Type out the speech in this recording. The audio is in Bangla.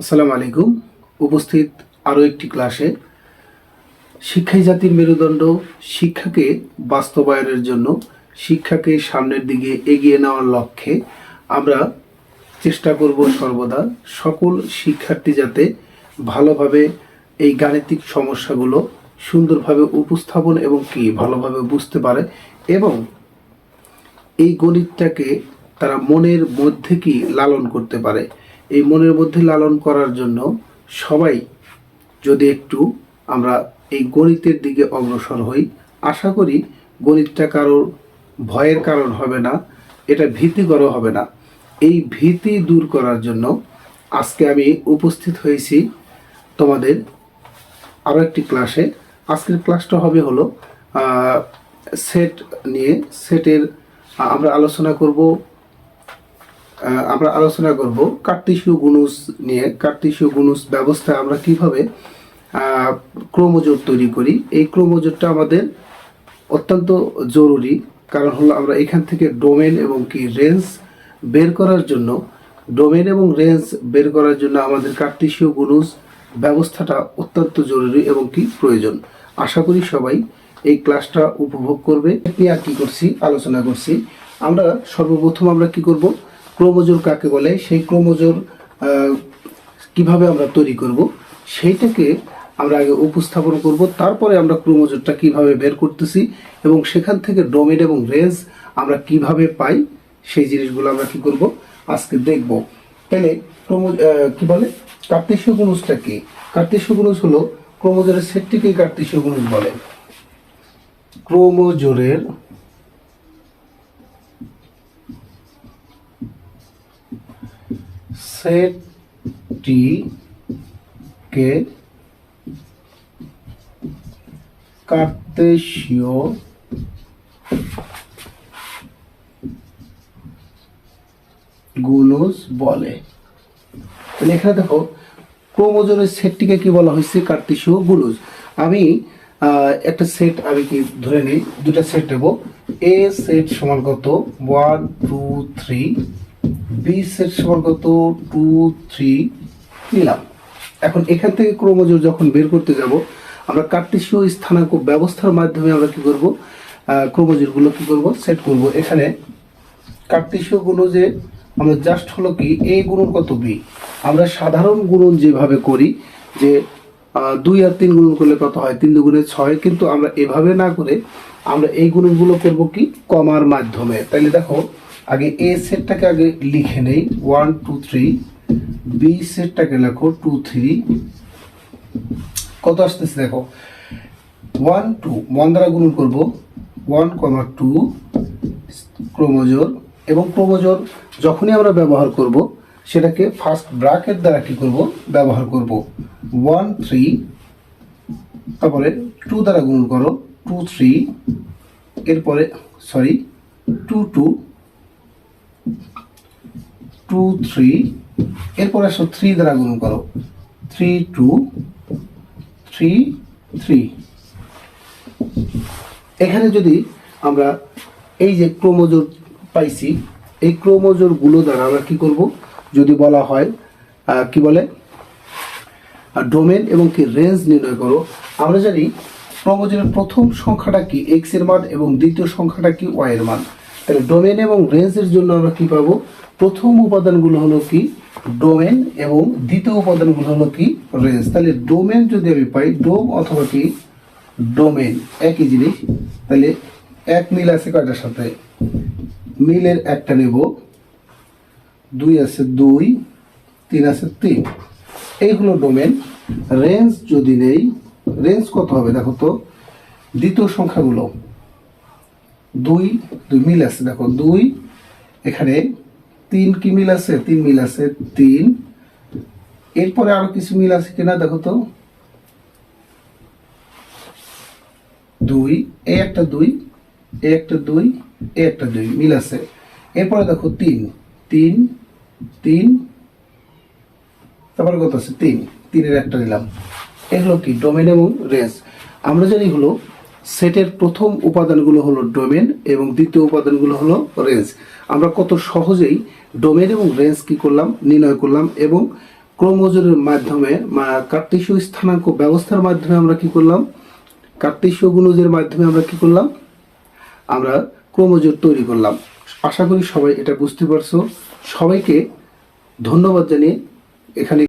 আসসালামু আলাইকুম। উপস্থিত আরও একটি ক্লাসে শিক্ষাই জাতির মেরুদণ্ড শিক্ষাকে বাস্তবায়নের জন্য শিক্ষাকে সামনের দিকে এগিয়ে নেওয়ার লক্ষ্যে আমরা চেষ্টা করব সর্বদা সকল শিক্ষার্থী যাতে ভালোভাবে এই গাণিতিক সমস্যাগুলো সুন্দরভাবে উপস্থাপন এবং কি ভালোভাবে বুঝতে পারে এবং এই গণিতটাকে তারা মনের মধ্যে কি লালন করতে পারে। এই মনের মধ্যে লালন করার জন্য সবাই যদি একটু আমরা এই গণিতের দিকে অগ্রসর হই, আশা করি গণিতটা কারোর ভয়ের কারণ হবে না, এটা ভীতিকর হবে না। এই ভীতি দূর করার জন্য আজকে আমি উপস্থিত হয়েছি তোমাদের আরও একটি ক্লাসে। আজকের ক্লাসটা হবে হলো সেট নিয়ে সেটের আমরা আলোচনা করব আমরা আলোচনা করব কার্তিসীয় গুণুস নিয়ে। কার্তিসীয় গুণুস ব্যবস্থা আমরা কীভাবে আহ, ক্রোমোজোর তৈরি করি? এই ক্রোমোজোরটা আমাদের অত্যন্ত জরুরি কারণ হলো আমরা এখান থেকে ডোমেন এবং কি রেঞ্জ বের করার জন্য ডোমেন এবং রেঞ্জ বের করার জন্য আমাদের কার্তিসীয় গুণুস ব্যবস্থাটা অত্যন্ত জরুরি এবং কি প্রয়োজন। আশা করি সবাই এই ক্লাসটা উপভোগ করবে। নিয়ে আর কি করছি? আলোচনা করছি। আমরা সর্বপ্রথম আমরা কি করব? ক্রোমোজোর কাকে বলে, সেই ক্রোমোজোর কীভাবে আমরা তৈরি করব, সেইটাকে আমরা আগে উপস্থাপন করব, তারপরে আমরা ক্রোমোজোরটা কীভাবে বের করতেছি এবং সেখান থেকে ডোমেন এবং রেঞ্জ আমরা কীভাবে পাই, সেই জিনিসগুলো আমরা কি করব, আজকে দেখব। তাহলে ক্রোমো কি বলে? কার্তেশীয় গুণুসটা কি? কার্তেশীয় গুণুস হলো ক্রোমোজোরের সেটটিকেই কার্তেশীয় গুণুস বলে। ক্রোমোজোরের সেটটিকে কার্তেশীয়। গুণজ বলে। তাহলে এখানে দেখো, ক্রোমোজোমের সেটটিকে কি বলা হয়েছে? কার্তেশীয় গুণজ আমি একটা সেট আমি কি ধরে নিই? দুটা সেট নেব এ সেট সমান কত? One two three B set two three নিলাম। এখন এখান থেকে ক্রোমোজোর যখন বের করতে যাব, আমরা স্থানাঙ্ক ব্যবস্থার মাধ্যমে আমরা কি করব? কি করব? সেট করব। এখানে গুণ যে আমরা জাস্ট হলো কি? এ গুণন কত বি আমরা সাধারণ গুণন যেভাবে করি, যে দুই আর তিন গুণন করলে কত হয়? তিন দুগুণে ছয়। কিন্তু আমরা এভাবে না করে আমরা এই গুণনগুলো করব কি? কমার মাধ্যমে। তাহলে দেখো আগে এ সেটটাকে আগে লিখে নেই। ওয়ান টু থ্রি বি সেটটাকে লেখো টু থ্রি কত আসতেছে দেখো। ওয়ান টু ওয়ান দ্বারা গুণন করব। ওয়ান কমা টু ক্রোমোজোর। এবং ক্রোমোজোর যখনই আমরা ব্যবহার করব, সেটাকে ফার্স্ট ব্রাকেট দ্বারা কি করব? ব্যবহার করব। ওয়ান থ্রি তারপরে টু দ্বারা গুণ করো। টু থ্রি এরপরে sorry two two two three, এরপর আসো থ্রি দ্বারা গুণ করো। Three two, three three. এখানে যদি আমরা এই যে ক্রোমোজোর পাইছি, এই ক্রোমোজোরগুলো দ্বারা আমরা কি করব? যদি বলা হয় কি বলে? ডোমেন এবং কি রেঞ্জ নির্ণয় করো। আমরা জানি ক্রোমোজোরের প্রথম সংখ্যাটা কি? এক্সের মান এবং দ্বিতীয় সংখ্যাটা কি? ওয়াই এর মান। তাহলে ডোমেন এবং রেঞ্জের জন্য আমরা কি পাবো? প্রথম উপাদানগুলো হলো কি? ডোমেন এবং দ্বিতীয় উপাদানগুলো হলো কি? রেঞ্জ তাহলে ডোমেন যদি আমি পাই ডোম অথবা কি? ডোমেন একই জিনিস। তাহলে এক মিল আছে কয়টার সাথে? মিলের একটা নেব। দুই আছে দুই, তিন আছে তিন। এই হলো ডোমেন রেঞ্জ যদি নেই রেঞ্জ কত হবে দেখো তো? দ্বিতীয় সংখ্যাগুলো। দুই দুই মিল আছে, দেখো, দুই, এখানে তিন কি মিল আছে? তিন মিল আছে, তিন। এরপরে আরও কিছু মিল আছে কিনা, দেখো তো। দুই, এ একটা দুই, এ একটা দুই, এ একটা দুই, মিল আছে। এরপরে দেখো, তিন তিন তিন। তারপরে কত আছে? তিন, তিনের একটা নিলাম। এগুলো কি? ডোমেন এবং রেঞ্জ আমরা জানি হলো সেটের প্রথম উপাদানগুলো হলো ডোমেন এবং দ্বিতীয় উপাদানগুলো হলো রেঞ্জ। আমরা কত সহজেই ডোমেন এবং রেঞ্জ কি করলাম, নির্ণয় করলাম এবং ক্রমজোরের মাধ্যমে কার্তেশীয় স্থানাঙ্ক ব্যবস্থার মাধ্যমে আমরা কি করলাম কার্তেশীয় গুণজের মাধ্যমে আমরা কি করলাম, আমরা ক্রমজোর তৈরি করলাম। আশা করি সবাই এটা বুঝতে পারছ। সবাইকে ধন্যবাদ জানিয়ে এখানে